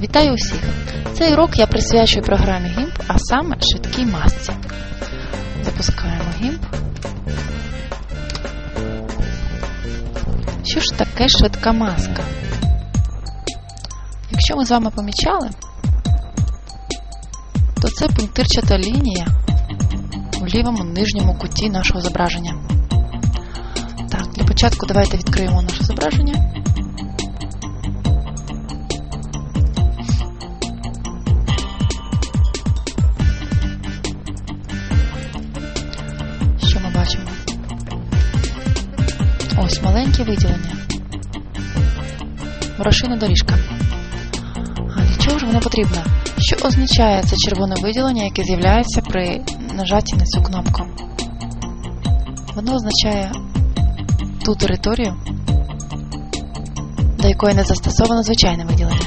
Вітаю усіх! Цей урок я присвячую програмі GIMP, а саме швидкій масці. Запускаємо GIMP. Що ж таке швидка маска? Якщо ми з вами помічали, то це пунктирчата лінія у лівому нижньому куті нашого зображення. Так, для початку давайте відкриємо наше зображення. Ось маленьке виділення. Ворошина доріжка. А для чого ж воно потрібно? Що означає це червоне виділення, яке з'являється при нажатті на цю кнопку? Воно означає ту територію, до якої не застосовано звичайне виділення.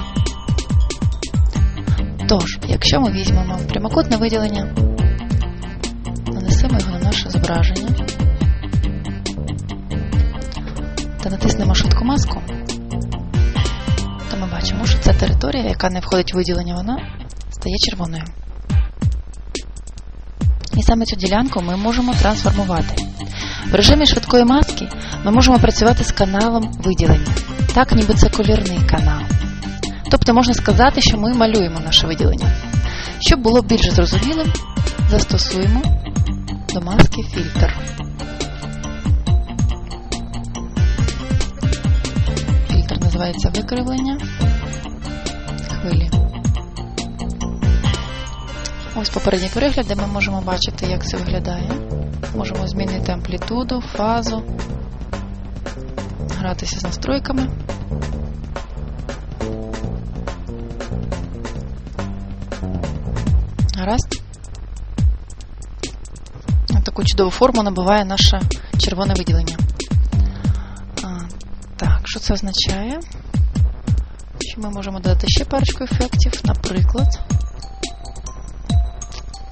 Тож, якщо ми візьмемо прямокутне виділення, нанесемо його на наше зображення натиснемо швидку маску, то ми бачимо, що ця територія, яка не входить в виділення, вона стає червоною. І саме цю ділянку ми можемо трансформувати. В режимі швидкої маски ми можемо працювати з каналом виділення, так ніби це колірний канал. Тобто можна сказати, що ми малюємо наше виділення. Щоб було більш зрозумілим, застосуємо до маски фільтр. Називається викривлення хвилі. Ось попередній перегляд, ми можемо бачити, як це виглядає. Можемо змінити амплітуду, фазу, гратися з настройками. Гаразд. Таку чудову форму набуває наше червоне виділення. Що це означає? Що ми можемо додати ще парочку ефектів. Наприклад,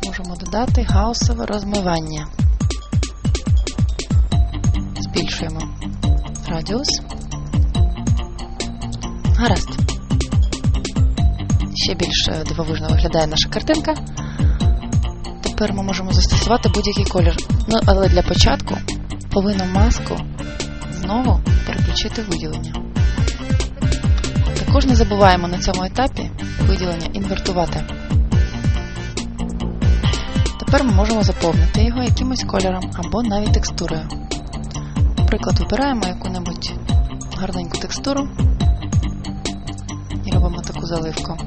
можемо додати гаусове розмивання. Збільшуємо радіус. Гаразд. Ще більш е, дивовижно виглядає наша картинка. Тепер ми можемо застосувати будь-який колір. Ну, але для початку повинну маску знову переключити виділення. Також не забуваємо на цьому етапі виділення інвертувати. Тепер ми можемо заповнити його якимось кольором або навіть текстурою. Наприклад, вибираємо яку-небудь гарненьку текстуру і робимо таку заливку.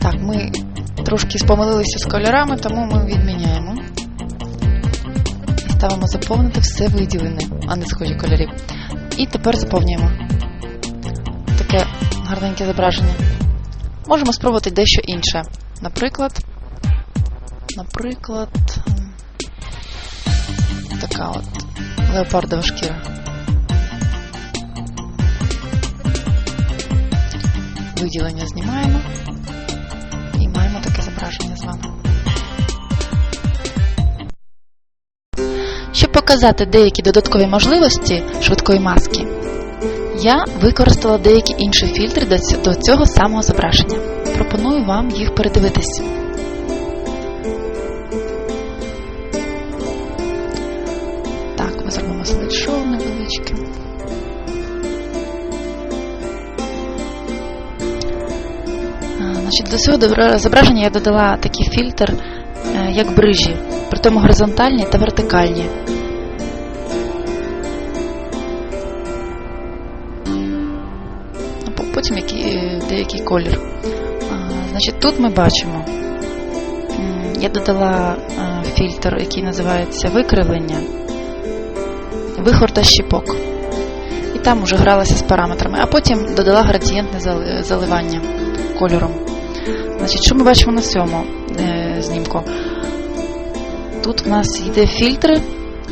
Так, ми трошки спомилилися з кольорами, тому ми відміняємо. Ставимо заповнити все виділене, а не схожі кольорі. І тепер заповнюємо таке гарненьке зображення. Можемо спробувати дещо інше. Наприклад, наприклад, така от леопардова шкіра. Виділення знімаємо і маємо таке зображення з вами. Показати деякі додаткові можливості швидкої маски, я використала деякі інші фільтри до цього самого зображення. Пропоную вам їх передивитись. Так, ми зробимо слайд-шоу невеличке. Значить, до цього зображення я додала такий фільтр, е, як брижі, при тому горизонтальні та вертикальні. Який, деякий колір. Значить, тут ми бачимо, я додала фільтр, який називається викривлення, вихор та щіпок. І там вже гралася з параметрами, а потім додала градієнтне заливання кольором. Значить, що ми бачимо на цьому е, знімку? Тут в нас йде фільтри,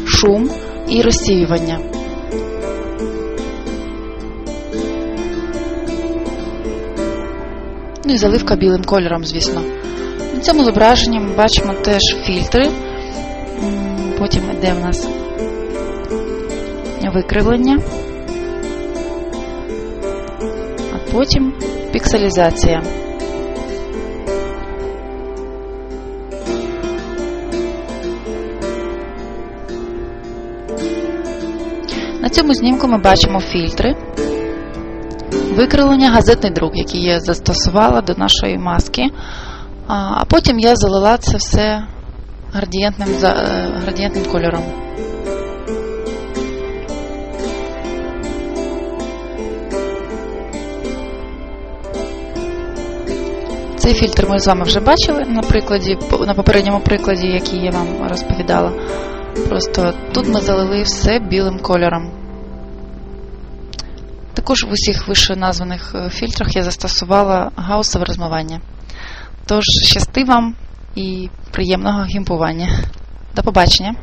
шум і розсіювання. І заливка білим кольором, звісно. На цьому зображенні ми бачимо теж фільтри. Потім йде в нас викривлення. а Потім пікселізація. На цьому знімку ми бачимо фільтри, викривлення газетний друк, який я застосувала до нашої маски. А потім я залила це все градієнтним, е, градієнтним кольором. Цей фільтр ми з вами вже бачили на прикладі, на попередньому прикладі, який я вам розповідала. Просто тут ми залили все білим кольором. Також в усіх вищеназваних е, фільтрах я застосувала гаусове розмивання. Тож щасти вам і приємного гімпування. До побачення!